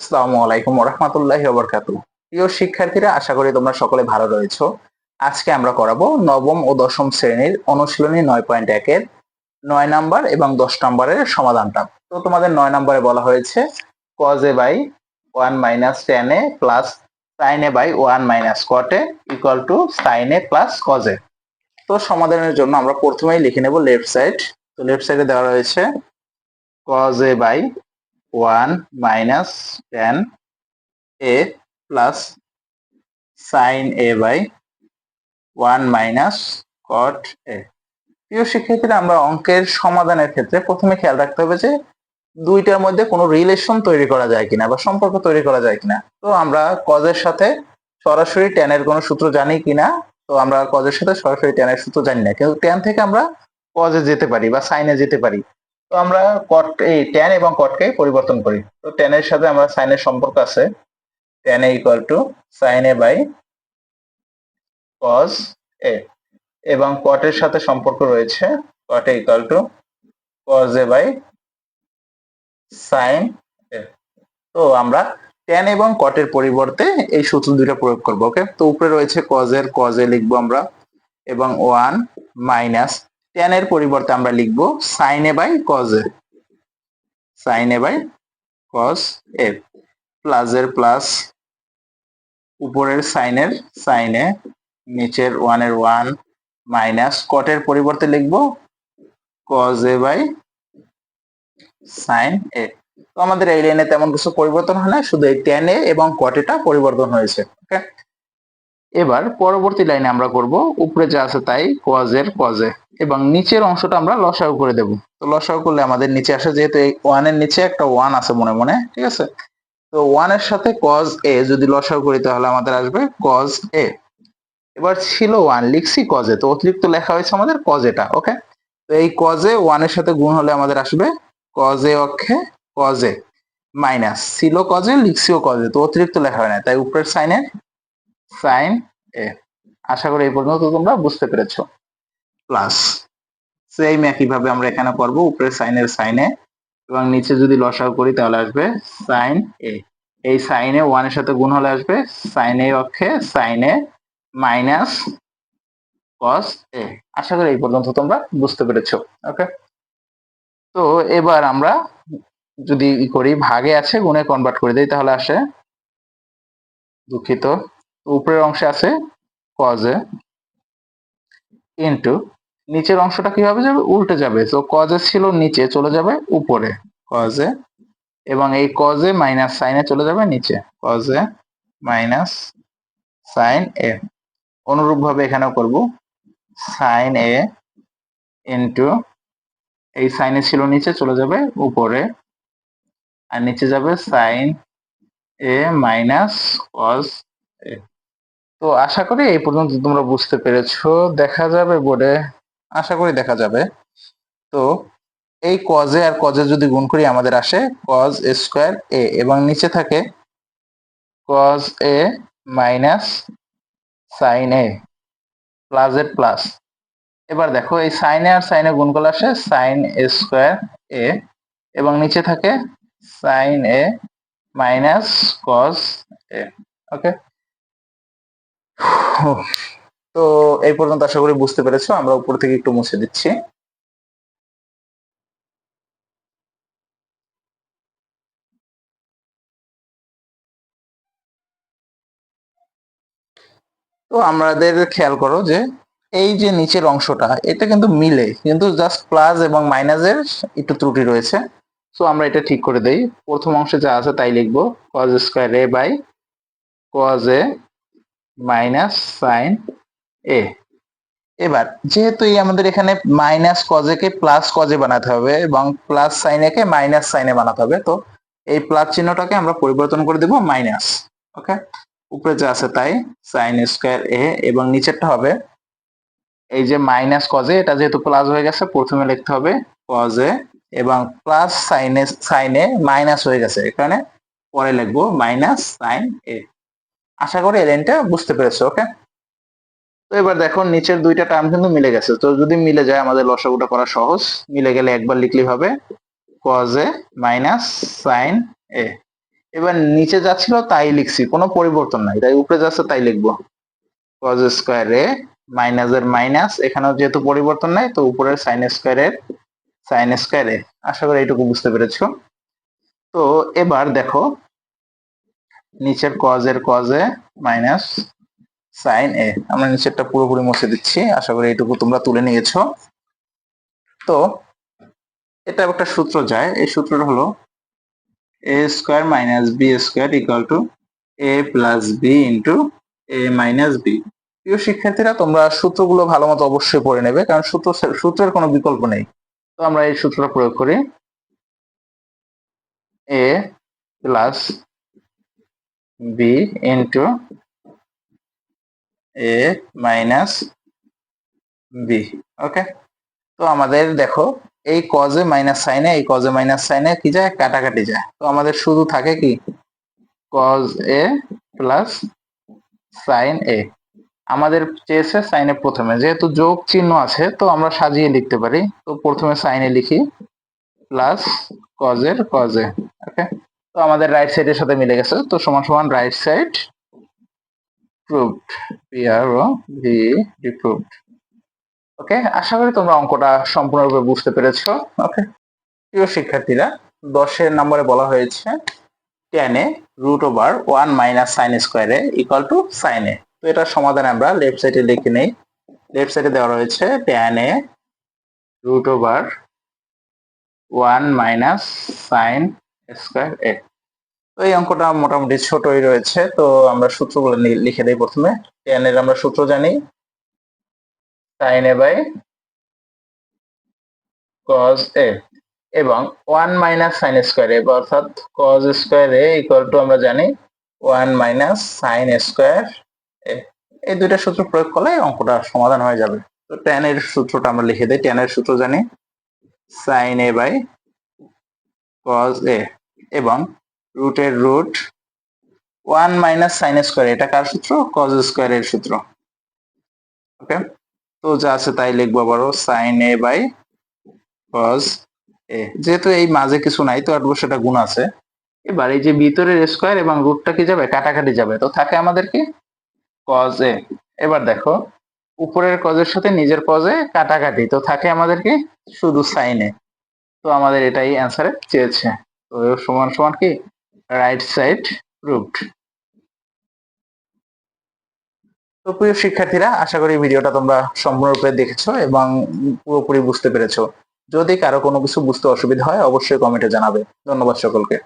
আসসালামু আলাইকুম রহমতুল্লাহি বরকাতু প্রিয় শিক্ষার্থীরা, আশা করি তোমরা সকলে ভালো রয়েছো। আজকে আমরা করাবো নবম ও দশম শ্রেণির অনুশীলনী নয় পয়েন্ট একের নয় নাম্বার এবং দশ নাম্বারের সমাধানটা। তো তোমাদের নয় নাম্বারে বলা হয়েছে cos A by one minus tan A plus sine A by one minus cot A equal to sine A plus cos A তো সমাধানের জন্য আমরা প্রথমেই লিখে নেব লেফট সাইড তো লেফট সাইডে দেওয়া রয়েছে cos A by one minus tan A plus sine A by one minus cot A. প্রিয় শিক্ষার্থীরা, আমরা অঙ্কের সমাধানের ক্ষেত্রে প্রথমে খেয়াল রাখতে হবে যে দুইটার মধ্যে কোনো রিলেশন তৈরি করা যায় কিনা বা সম্পর্ক তৈরি করা যায় কিনা। তো আমরা কজের সাথে সরাসরি টেনের কোনো সূত্র জানি কিনা, তো আমরা কজের সাথে সরাসরি টেনের সূত্র জানি না। কিন্তু টেন থেকে আমরা কজে যেতে পারি বা সাইনে যেতে পারি। তো আমরা কট এই টেন এবং কটকে পরিবর্তন করি। তো টেনের সাথে আমরা সাইনের সম্পর্ক আছে। Tan A equal to sine A by cos A এবং কটের সাথে সম্পর্ক রয়েছে। Cot A equal to cos A by sine A তো আমরা টেন এবং কটের পরিবর্তে এই সূত্র দুইটা প্রয়োগ করব ওকে তো উপরে রয়েছে কজের কজে লিখব আমরা এবং ওয়ান মাইনাস টেন এর পরিবর্তে আমরা লিখব sine A by cos A sine A by cos A plus এর প্লাস উপরের সাইনের সাইনে নিচের ওয়ানের ওয়ান মাইনাস কটের পরিবর্তে লিখব cos A by sine A তো আমাদের এই লাইনে তেমন কিছু পরিবর্তন হয় না, শুধু এই টেন এ এবং কটেটা পরিবর্তন হয়েছে ওকে এবার পরবর্তী লাইনে আমরা করব, উপরে যা আছে তাই কজের কজে এবং নিচের অংশটা আমরা লসাগু করে দেব। তো লসাগু করলে আমাদের নিচে আসে, যেহেতু এই ওয়ানের নিচে একটা ওয়ান আছে মনে মনে, ঠিক আছে? তো ওয়ানের সাথে কজ এ যদি লসাগু করি তাহলে আমাদের আসবে কজ এ এবার ছিল ওয়ান লিখছি কজে তো অতিরিক্ত লেখা হয়েছে আমাদের কজেটা ওকে তো এই কজে ওয়ানের সাথে গুণ হলে আমাদের আসবে কজে অক্ষে কজে মাইনাস ছিল কজে লিখছিও কজে তো অতিরিক্ত লেখা হয় না, তাই উপরের সাইনের সাইন এ আশা করি এই পর্যন্ত তোমরা বুঝতে পেরেছ। প্লাস সেম একইভাবে আমরা এখানে করব উপরের সাইনের সাইনে এবং নিচে যদি লসাগু করি, তাহলে আসবে সাইন এ এই সাইনে ওয়ানের সাথে গুণ হলে আসবে সাইন অক্ষে সাইন মাইনাস কস এ আশা করি এই পর্যন্ত তোমরা বুঝতে পেরেছ ওকে তো এবার আমরা যদি করি, ভাগে আছে, গুণে কনভার্ট করে দিই, তাহলে আসে দুঃখিত। উপরের অংশে আছে কজে ইন্টু নিচের অংশটা কীভাবে যাবে? উল্টে যাবে। তো কজে ছিল নিচে, চলে যাবে উপরে। কজে এবং এই কজে মাইনাস সাইনে চলে যাবে নিচে। কজে মাইনাস সাইন এ অনুরূপ ভাবে এখানেও করব। সাইন এ ইন্টু এই সাইনে ছিল নিচে, চলে যাবে উপরে। আর নিচে যাবে sine A minus cos A তো আশা করি এই পর্যন্ত তোমরা বুঝতে পেরেছ। দেখা যাবে বোর্ডে। আশা করি দেখা যাবে। তো এই কজে আর কজে যদি গুণ করি, আমাদের আসে কজ স্কোয়ার এ এবং নিচে থাকে cos A minus sine A plus A plus এবার দেখো, এই সাইনে আর সাইনে গুণ করলে আসে সাইন এ স্কোয়ার এ এবং নিচে থাকে sine A minus cos A okay তো এই পর্যন্ত আশা করি বুঝতে পেরেছ। আমরা উপর থেকে একটু মুছে দিচ্ছি। তো আমাদের খেয়াল করো যে এই যে নিচের অংশটা, এটা কিন্তু মিলে, কিন্তু জাস্ট প্লাস এবং মাইনাসের একটু ত্রুটি রয়েছে। তো আমরা এটা ঠিক করে দেই। প্রথম অংশে যা আছে তাই লিখব। Cos square A by cos A minus sine A, এবার যেহেতু এই আমাদের এখানে মাইনাস কজেকে প্লাস কজে বানাতে হবে এবং প্লাস সাইনেকে মাইনাস সাইনে বানাতে হবে, তো এই প্লাস চিহ্নটাকে আমরা পরিবর্তন করে দেব মাইনাস ওকে উপরে যা আছে তাই সাইন স্কোয়ার এ এবং নিচেরটা হবে এই যে মাইনাস কজে এটা যেহেতু প্লাস হয়ে গেছে, প্রথমে লিখতে হবে কজে এবং প্লাস সাইনে সাইনে মাইনাস হয়ে গেছে, এখানে পরে লিখব মাইনাস সাইন এ আশা করি এই লাইনটা বুঝতে পেরেছ ওকে তো এবার দেখো, নিচের দুইটা টার্ম কিন্তু মিলে গেছে। তো যদি মিলে যায়, আমাদের লসাগুটা করা সহজ। মিলে গেলে একবার লিখলেই হবে cos A minus sine A এবার নিচে যাচ্ছিল তাই লিখছি। কোনো পরিবর্তন নাই। তাই উপরে যাচ্ছে তাই লিখব। কজ স্কোয়ারে মাইনাসের মাইনাস এখানেও যেহেতু পরিবর্তন নাই, তো উপরের সাইন স্কোয়ারের সাইন স্কোয়ারে আশা করি এইটুকু বুঝতে পেরেছ। তো এবার দেখো, নিচের কজের কজে মাইনাস সাইন এ, আমরা নিচেরটা পুরোপুরি মুছে দিচ্ছি। আশা করি এইটুকু তোমরা তুলে নিয়েছো। তো, এটা একটা সূত্র যায়। এই সূত্রটা হলো A square minus B square equal to A plus B into A minus B প্রিয় শিক্ষার্থীরা, তোমরা সূত্রগুলো ভালো মতো অবশ্যই পড়ে নেবে, কারণ সূত্র সূত্রের কোনো বিকল্প নেই। তো আমরা এই সূত্রটা প্রয়োগ করি। A plus B into A minus B okay তো আমাদের দেখো, এই কজে মাইনাস সাইনে এই কজে মাইনাস সাইনে কি যায়? কাটাকাটি যায়। তো আমাদের শুধু থাকে কি? Cos A plus sine A আমাদের চেয়েছে সাইনে প্রথমে। যেহেতু যোগ চিহ্ন আছে, তো আমরা সাজিয়ে লিখতে পারি। তো প্রথমে সাইনে লিখি প্লাস কজের কজে ওকে তো আমাদের রাইট সাইডের সাথে মিলে গেছে। তো সমান সমান right side proved P R O V D proved okay আশা করি তোমরা অঙ্কটা সম্পূর্ণরূপে বুঝতে পেরেছ। ওকে প্রিয় শিক্ষার্থীরা, দশের নম্বরে বলা হয়েছে টেনে root over one minus sine স্কোয়ারে ইকুয়াল টু সাইন এ। তো এটার সমাধান আমরা লেফট সাইডে লিখে নেই। লেফট সাইডে দেওয়া রয়েছে tan A root over one minus sine square A. তো এই অঙ্কটা মোটামুটি ছোটই রয়েছে, তো আমরা সূত্রগুলো লিখে দিই প্রথমে। টেন এর আমরা সূত্র জানি। Sine A by cos A এবং one minus sine square A অর্থাৎ cos square A equal to আমরা জানি one minus sine square A এই দুইটা সূত্র প্রয়োগ করলে অঙ্কটা সমাধান হয়ে যাবে। তো টেন এর সূত্রটা আমরা লিখে দিই টেন এর সূত্র জানি। Sine A by cos A এবং রুটের root one minus sine square এটা কার সূত্র? কজ স্কোয়ার এর সূত্র। ওকে তো যা আছে তাই লিখব আবারও sine A by cos A যেহেতু এই মাঝে কিছু নাই, তো আটবো সেটা গুণ আছে। এবার এই যে ভিতরের স্কোয়ার এবং রুটটা কি যাবে? কাটাকাটি যাবে। তো থাকে আমাদের কি? কজ এ এবার দেখো, উপরের কজের সাথে নিজের কজে কাটাকাটি। তো থাকে আমাদের কি? শুধু সাইনে তো আমাদের এটাই অ্যান্সারে চেয়েছে। তো সমান সমান কি? রাইট সাইড রুট তো প্রিয় শিক্ষার্থীরা, আশা করি ভিডিওটা তোমরা সম্পূর্ণরূপে দেখেছ এবং পুরোপুরি বুঝতে পেরেছ। যদি কারও কোনো কিছু বুঝতে অসুবিধা হয়, অবশ্যই কমেন্টে জানাবে। ধন্যবাদ সকলকে।